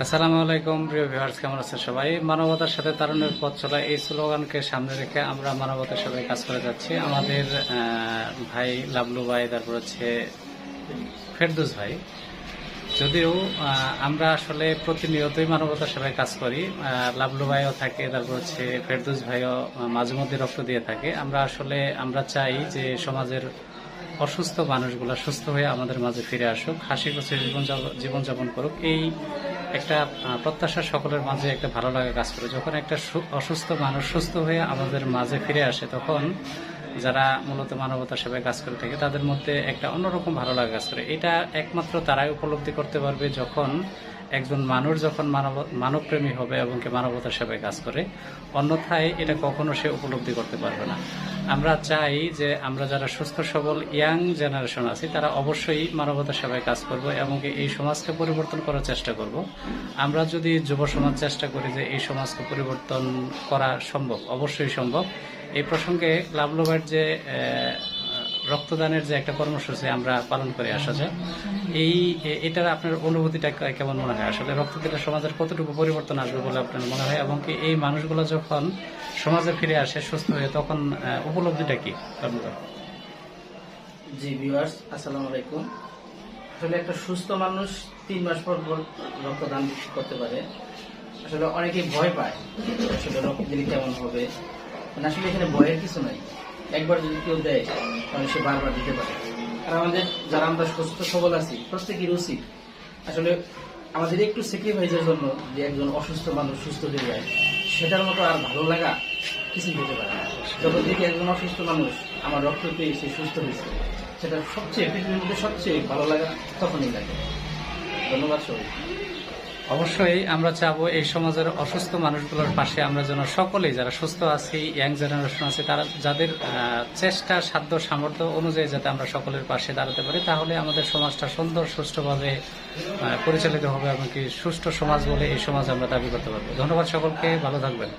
আসসালামু আলাইকুম, প্রিয় ভিউয়ার্স, কেমন আছেন সবাই? মানবতার সাথে তারুণের পথ চলা এই স্লোগানকে সামনে রেখে আমরা মানবতার সাথে কাজ করে যাচ্ছি। আমাদের ভাই লাবলু ভাই, তারপর হচ্ছে ফেরদুস ভাই। যদিও আমরা আসলে প্রতিনিয়তই মানবতার সেবায় কাজ করি। লাবলু ভাইও থাকে, তারপর হচ্ছে ফেরদুস ভাইও মাঝে মধ্যে রক্ত দিয়ে থাকে। আমরা আসলে, আমরা চাই যে সমাজের অসুস্থ মানুষগুলো সুস্থ হয়ে আমাদের মাঝে ফিরে আসুক, হাসি খুশি জীবন জীবনযাপন করুক। এই একটা প্রত্যাশা সকলের মাঝে একটা ভালো লাগা কাজ করে। যখন একটা অসুস্থ মানুষ সুস্থ হয়ে আমাদের মাঝে ফিরে আসে, তখন যারা মূলত মানবতার সেবায় কাজ করে থাকে, তাদের মধ্যে একটা অন্যরকম ভালো লাগা কাজ করে। এটা একমাত্র তারাই উপলব্ধি করতে পারবে যখন একজন মানুষ যখন মানব, মানবপ্রেমী হবে এবং কি মানবতার সেবায় কাজ করে। অন্যথায় এটা কখনো সে উপলব্ধি করতে পারবে না। আমরা চাই যে আমরা যারা সুস্থ, সবল, ইয়াং জেনারেশন আছি, তারা অবশ্যই মানবতার সেবায় কাজ করব এবং এই সমাজকে পরিবর্তন করার চেষ্টা করব। আমরা যদি যুব সমাজ চেষ্টা করি যে এই সমাজকে পরিবর্তন করা সম্ভব, অবশ্যই সম্ভব। এই প্রসঙ্গে লাভলুবার যে রক্তদানের যে একটা কর্মসূচি আমরা পালন করে আসা যায়, এই এটার আপনার অনুভূতিটা কেমন মনে হয়? আসলে রক্ত দিলে সমাজের কতটুকু পরিবর্তন আসবে বলে আপনার মনে হয়? এবং কি এই মানুষগুলো যখন সমাজে ফিরে আসে, সুস্থ হয়ে, তখন উপলব্ধিটা কি? জি ভিউয়ার্স আসসালামু আলাইকুম। আসলে একটা সুস্থ মানুষ তিন মাস পর রক্তদান করতে পারে। আসলে অনেকে ভয় পায়, আসলে রক্ত দিলে কেমন হবে? আসলে এখানে ভয়ের কিছু নাই। একবার যদি কেউ দেয়, তাহলে সে বারবার দিতে পারে। আর আমাদের যারা আমরা সুস্থ সবল আছি প্রত্যেকের উচিত আসলে আমাদের একটু স্যাক্রিফাইসের জন্য যে একজন অসুস্থ মানুষ সুস্থ হয়ে যায়, সেটার মতো আর ভালো লাগা কিছু হতে পারে না। যখন দেখি একজন অসুস্থ মানুষ আমার রক্ত পেয়ে সে সুস্থ হয়েছে, সেটা সবচেয়ে পৃথিবীর মধ্যে সবচেয়ে ভালো লাগা তখনই লাগে। ধন্যবাদ সবাই অবশ্যই আমরা চাবো এই সমাজের অসুস্থ মানুষগুলোর পাশে আমরা যেন সকলেই যারা সুস্থ আছি ইয়াং জেনারেশন আছে, তারা যাদের চেষ্টা, সাধ্য, সামর্থ্য অনুযায়ী যাতে আমরা সকলের পাশে দাঁড়াতে পারি, তাহলে আমাদের সমাজটা সুন্দর, সুষ্ঠুভাবে পরিচালিত হবে এমনকি সুষ্ঠু সমাজ বলে এই সমাজ আমরা দাবি করতে পারব। ধন্যবাদ সকলকে, ভালো থাকবেন।